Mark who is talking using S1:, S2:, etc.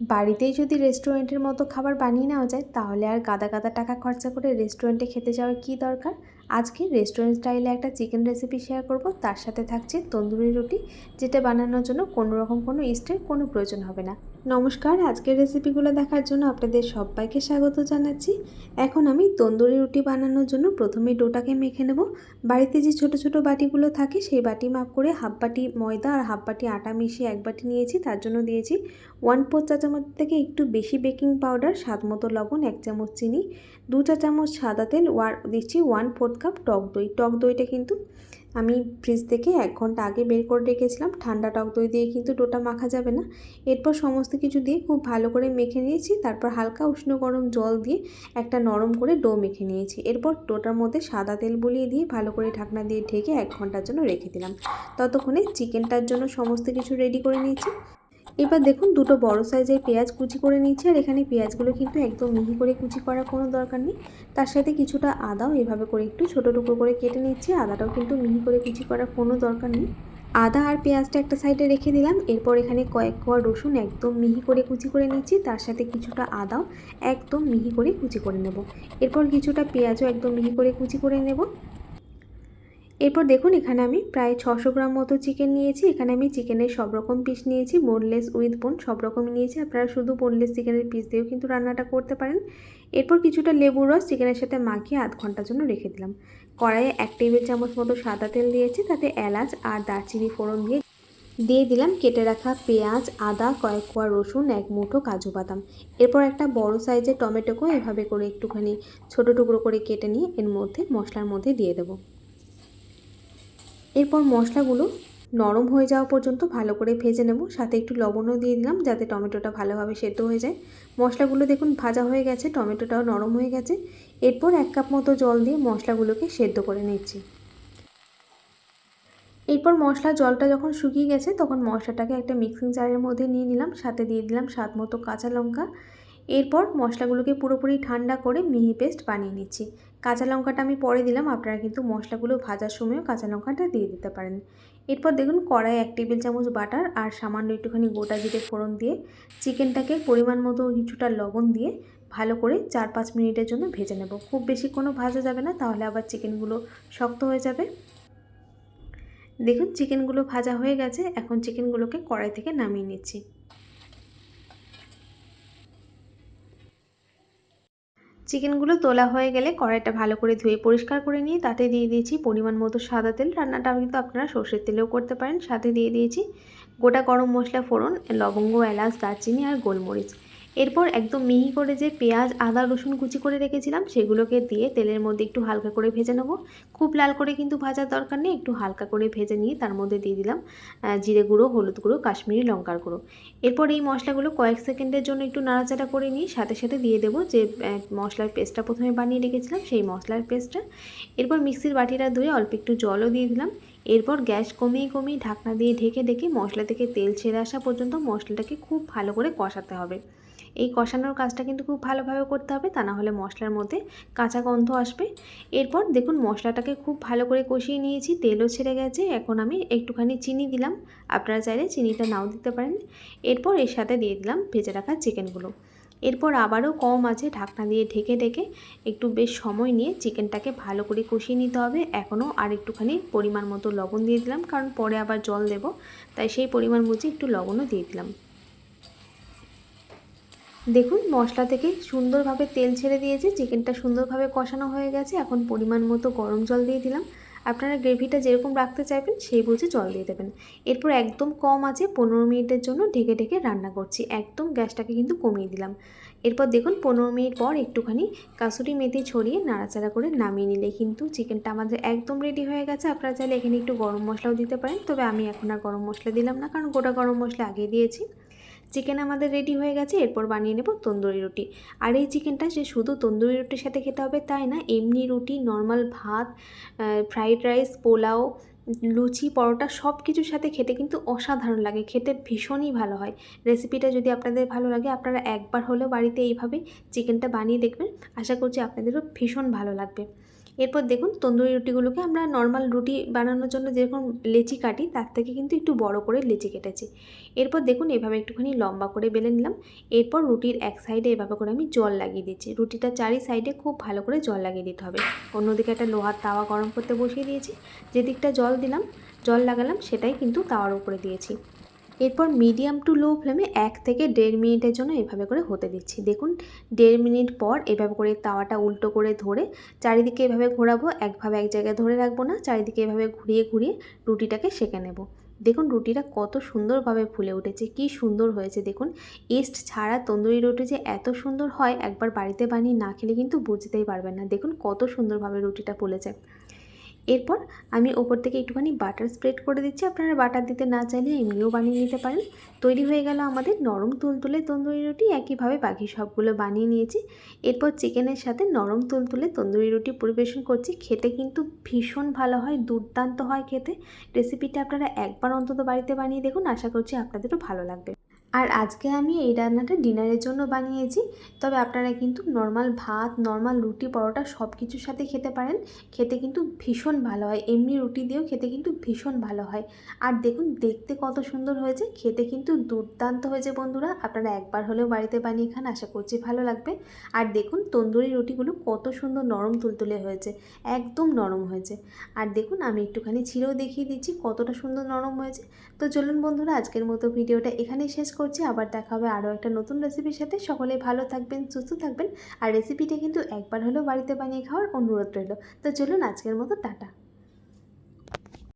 S1: বাড়িতেই যদি রেস্টুরেন্টের মতো খাবার বানিয়ে নেওয়া যায়, তাহলে আর গাদা গাদা টাকা খরচা করে রেস্টুরেন্টে খেতে যাওয়ার কী দরকার? আজকে রেস্টুরেন্ট স্টাইলে একটা চিকেন রেসিপি শেয়ার করব। তার সাথে থাকছে তন্দুরি রুটি, যেটা বানানোর জন্য কোনো রকম কোনো ইস্টের কোনো প্রয়োজন হবে না। নমস্কার, আজকের রেসিপিগুলো দেখার জন্য আপনাদের সবাইকে স্বাগত জানাচ্ছি। এখন আমি তন্দুরি রুটি বানানোর জন্য প্রথমে ডোটাকে মেখে নেব। বাড়িতে যে ছোট ছোট বাটিগুলো থাকে, সেই বাটি মাপ করে হাফ বাটি ময়দা আর হাফ বাটি আটা মিশিয়ে এক বাটি নিয়েছি। তার জন্য দিয়েছি ওয়ান ফোর চা চামচ থেকে একটু বেশি বেকিং পাউডার স্বাদ মতো লবণ, এক চামচ চিনি, দু চা চামচ সাদা তেল ওয়ার দিচ্ছি ওয়ান ফোর্থ কাপ টক দই। টক দইটা কিন্তু আমি ফ্রিজ থেকে এক ঘণ্টা আগে বের করে রেখেছিলাম। ঠান্ডা টক দই দিয়ে কিন্তু ডোটা মাখা যাবে না। এরপর সমস্ত কিছু দিয়ে খুব ভালো করে মেখে নিয়েছি। তারপর হালকা উষ্ণ গরম জল দিয়ে একটা নরম করে ডো মেখে নিয়েছি। এরপর ডোটার মধ্যে সাদা তেল বুলিয়ে দিয়ে ভালো করে ঢাকনা দিয়ে ঢেকে এক ঘণ্টার জন্য রেখে দিলাম। ততক্ষণে চিকেনটার জন্য সমস্ত কিছু রেডি করে নিয়েছি। এবার দেখুন দুটো বড় সাইজের পেঁয়াজ কুচি করে নিচ্ছি আর এখানে পেঁয়াজগুলো কিন্তু একদম মিহি করে কুচি করার কোনো দরকার নেই। তার সাথে কিছুটা আদাও এভাবে করে একটু ছোটো টুকরো করে কেটে নিচ্ছি আদাটাও কিন্তু মিহি করে কুচি করার কোনো দরকার নেই। আদা আর পেঁয়াজটা একটা সাইডে রেখে দিলাম, এরপর এখানে কয়েক কোয়া রসুন একদম মিহি করে কুচি করে নিচ্ছি তার সাথে কিছুটা আদাও একদম মিহি করে কুচি করে নেব। এরপর কিছুটা পেঁয়াজও একদম মিহি করে কুচি করে নেব। এরপর দেখুন, এখানে আমি প্রায় ছশো গ্রাম মতো চিকেন নিয়েছি। এখানে আমি চিকেনের সব রকম পিস নিয়েছি বোনলেস উইথ বোন সব রকম নিয়েছি। আপনারা শুধু বোনলেস চিকেনের পিস দিয়েও কিন্তু রান্নাটা করতে পারেন। এরপর কিছুটা লেবুর রস চিকেনের সাথে মাখিয়ে আধ ঘণ্টার জন্য রেখে দিলাম। কড়াইয়ে এক টেবিল চামচ মতো সাদা তেল দিয়েছি, তাতে এলাচ আর দারচিনি ফোড়ন দিয়ে দিয়ে দিলাম। কেটে রাখা পেঁয়াজ, আদা, কয়েক কোয়া রসুন, এক মুঠো কাজু বাদাম। এরপর একটা বড় সাইজের টমেটোকেও এভাবে করে একটুখানি ছোট টুকরো করে কেটে নিয়ে এর মধ্যে, মশলার মধ্যে দিয়ে দেবো। এরপর মশলাগুলো নরম হয়ে যাওয়া পর্যন্ত ভালো করে ভেজে নেব। সাথে একটু লবণও দিয়ে দিলাম যাতে টমেটোটা ভালোভাবে সেদ্ধ হয়ে যায়। মশলাগুলো দেখুন ভাজা হয়ে গেছে, টমেটোটাও নরম হয়ে গেছে। এরপর এক কাপ মতো জল দিয়ে মশলাগুলোকে সেদ্ধ করে নিচ্ছি। এরপর মশলা জলটা যখন শুকিয়ে গেছে তখন মশলাটাকে একটা মিক্সিং জারের মধ্যে নিয়ে নিলাম। সাথে দিয়ে দিলাম স্বাদ মতো কাঁচা লঙ্কা। এরপর মশলাগুলোকে পুরোপুরি ঠান্ডা করে মিহি পেস্ট বানিয়ে নিচ্ছি। কাঁচা লঙ্কাটা আমি পরে দিলাম, আপনারা কিন্তু মশলাগুলো ভাজার সময়ও কাঁচা লঙ্কাটা দিয়ে দিতে পারেন। এরপর দেখুন কড়াই এক টেবিল চামচ বাটার আর সামান্য একটুখানি গোটা জিরে ফোড়ন দিয়ে চিকেনটাকে পরিমাণ মতো কিছুটা লবণ দিয়ে ভালো করে চার পাঁচ মিনিটের জন্য ভেজে নেব। খুব বেশি কোনো ভাজা যাবে না, তাহলে আবার চিকেনগুলো শক্ত হয়ে যাবে। দেখুন, চিকেনগুলো ভাজা হয়ে গেছে, এখন চিকেনগুলোকে কড়াই থেকে নামিয়ে নিচ্ছি। চিকেনগুলো তোলা হয়ে গেলে কড়াইটা ভালো করে ধুয়ে পরিষ্কার করে নিয়ে তাতে দিয়ে দিয়েছি পরিমাণ মতো সাদা তেল। রান্নাটা কিন্তু আপনারা সর্ষের তেলেও করতে পারেন। সাথে দিয়ে দিয়েছি গোটা গরম মশলা ফোড়ন, লবঙ্গ, এলাচ, দারচিনি আর গোলমরিচ। এরপর একদম মিহি করে যে পেঁয়াজ, আদা, রসুন কুচি করে রেখেছিলাম, সেগুলোকে দিয়ে তেলের মধ্যে একটু হালকা করে ভেজে নেব। খুব লাল করে কিন্তু ভাজার দরকার নেই, একটু হালকা করে ভেজে নিয়ে তার মধ্যে দিয়ে দিলাম জিরে গুঁড়ো, হলুদ গুঁড়ো, কাশ্মীরি লঙ্কার গুঁড়ো। এরপর এই মশলাগুলো কয়েক সেকেন্ডের জন্য একটু নাড়াচাড়া করে নিয়ে সাথে সাথে দিয়ে দেবো যে মশলার পেস্টটা প্রথমে বানিয়ে রেখেছিলাম, সেই মশলার পেস্টটা। এরপর মিক্সির বাটিটা ধুয়ে অল্প একটু জলও দিয়ে দিলাম। এরপর গ্যাস কমিয়ে কমিয়ে ঢাকনা দিয়ে ঢেকে ঢেকে মশলা থেকে তেল ছেড়ে আসা পর্যন্ত মশলাটাকে খুব ভালো করে কষাতে হবে। এই কষানোর কাজটা কিন্তু খুব ভালোভাবে করতে হবে, তা না হলে মশলার মধ্যে কাঁচা গন্ধ আসবে। এরপর দেখুন মশলাটাকে খুব ভালো করে কষিয়ে নিয়েছি, তেলও ছেড়ে গেছে, এখন আমি একটুখানি চিনি দিলাম। আপনারা চাইলে চিনিটা নাও দিতে পারেন। এরপর এর সাথে দিয়ে দিলাম ভেজে রাখা চিকেনগুলো। এরপর আবারও কম আছে, ঢাকনা দিয়ে ঢেকে ঢেকে একটু বেশ সময় নিয়ে চিকেনটাকে ভালো করে কষিয়ে নিতে হবে। এখনও আর একটুখানি পরিমাণ মতো লবণ দিয়ে দিলাম, কারণ পরে আবার জল দেব, তাই সেই পরিমাণ বুঝে একটু লবণও দিয়ে দিলাম। দেখুন, মশলা থেকে সুন্দরভাবে তেল ছেড়ে দিয়েছে, চিকেনটা সুন্দরভাবে কষানো হয়ে গেছে। এখন পরিমাণ মতো গরম জল দিয়ে দিলাম। আপনারা গ্রেভিটা যেরকম রাখতে চাইবেন, সেই বুঝে জল দিয়ে দেবেন। এরপর একদম কম আছে, পনেরো মিনিটের জন্য ঢেকে ঢেকে রান্না করছি। একদম গ্যাসটাকে কিন্তু কমিয়ে দিলাম। এরপর দেখুন, পনেরো মিনিট পর একটুখানি কাসুরি মেথি ছড়িয়ে নাড়াচাড়া করে নামিয়ে নিলে কিন্তু চিকেনটা আমাদের একদম রেডি হয়ে গেছে। আপনারা চাইলে এখানে একটু গরম মশলাও দিতে পারেন, তবে আমি এখন আর গরম মশলা দিলাম না, কারণ গোটা গরম মশলা আগে দিয়েছি। চিকেন আমাদের রেডি হয়ে গেছে, এরপর বানিয়ে নেব তন্দুরি রুটি। আর এই চিকেনটা যে শুধু তন্দুরি রুটির সাথে খেতে হবে তাই না, এমনি রুটি নর্মাল ভাত ফ্রাইড রাইস পোলাও, লুচি, পরোটা সব কিছুর সাথে খেতে কিন্তু অসাধারণ লাগে, খেতে ভীষণই ভালো হয়। রেসিপিটা যদি আপনাদের ভালো লাগে, আপনারা একবার হলেও বাড়িতে এইভাবে চিকেনটা বানিয়ে দেখবেন। আশা করছি আপনাদেরও ভীষণ ভালো লাগবে। এরপর দেখুন তন্দুরি রুটিগুলোকে আমরা নর্মাল রুটি বানানোর জন্য যেরকম লেচি কাটি, তার থেকে কিন্তু একটু বড় করে লেচি কেটেছি। এরপর দেখুন এভাবে একটুখানি লম্বা করে বেলে নিলাম। এরপর রুটির এক সাইডে এভাবে করে আমি জল লাগিয়ে দিচ্ছি। রুটিটা চারি সাইডে খুব ভালো করে জল লাগিয়ে দিতে হবে। অন্যদিকে একটা লোহার তাওয়া গরম করতে বসিয়ে দিয়েছি। যে দিকটা জল দিলাম, জল লাগালাম সেটাই কিন্তু তাওয়ার উপরে দিয়েছি। এরপর মিডিয়াম টু লো ফ্লেমে এক থেকে দেড় মিনিটের জন্য এভাবে করে হতে দিচ্ছি। দেখুন, দেড় মিনিট পর এভাবে করে তাওয়াটা উল্টো করে ধরে চারিদিকে এভাবে ঘোরাবো, একভাবে এক জায়গায় ধরে রাখব না, চারিদিকে এভাবে ঘুরিয়ে ঘুরিয়ে রুটিটাকে সেঁকে নেব। দেখুন, রুটিটা কত সুন্দরভাবে ফুলে উঠেছে, কি সুন্দর হয়েছে। দেখুন, ইস্ট ছাড়া তন্দুরি রুটি যে এত সুন্দর হয়, একবার বাড়িতে বানিয়ে না খেলে কিন্তু বুঝতেই পারবেন না। দেখুন, কত সুন্দরভাবে রুটিটা ফুলেছে। এরপর আমি ওপর থেকে একটুখানি বাটার স্প্রেড করে দিচ্ছি। আপনারা বাটার দিতে না চাইলে এমনিও বানিয়ে নিতে পারেন। তৈরি হয়ে গেল আমাদের নরম তুলতুলে তন্দুরি রুটি। একইভাবে বাকি সবগুলো বানিয়ে নিয়েছি। এরপর চিকেনের সাথে নরম তুলতুলে তন্দুরি রুটি পরিবেশন করছি। খেতে কিন্তু ভীষণ ভালো হয়, দুর্দান্ত হয় খেতে। রেসিপিটা আপনারা একবার অন্তত বাড়িতে বানিয়ে দেখুন। আশা করছি আপনাদেরও ভালো লাগবে। আর আজকে আমি এই রান্নাটা ডিনারের জন্য বানিয়েছি। তবে আপনারা কিন্তু নর্মাল ভাত নর্মাল রুটি, পরোটা সব কিছুর সাথে খেতে পারেন। খেতে কিন্তু ভীষণ ভালো হয়। এমনি রুটি দিয়েও খেতে কিন্তু ভীষণ ভালো হয়। আর দেখুন, দেখতে কত সুন্দর হয়েছে। খেতে কিন্তু দুর্দান্ত হয়েছে বন্ধুরা। আপনারা একবার হলেও বাড়িতে বানিয়ে খান, আশা করছি ভালো লাগবে। আর দেখুন, তন্দুরি রুটিগুলো কত সুন্দর নরম তুলতুলে হয়েছে। একদম নরম হয়েছে। আর দেখুন, আমি একটুখানি ছিঁড়েও দেখিয়ে দিচ্ছি কতটা সুন্দর নরম হয়েছে। তো চলুন বন্ধুরা, আজকের মতো ভিডিওটা এখানেই শেষ করছি। আবার দেখা হবে আরও একটা নতুন রেসিপির সাথে। সকলে ভালো থাকবেন, সুস্থ থাকবেন। আর রেসিপিটা কিন্তু একবার হলেও বাড়িতে বানিয়ে খাওয়ার অনুরোধ রইল। তো চলুন আজকের মতো, টাটা।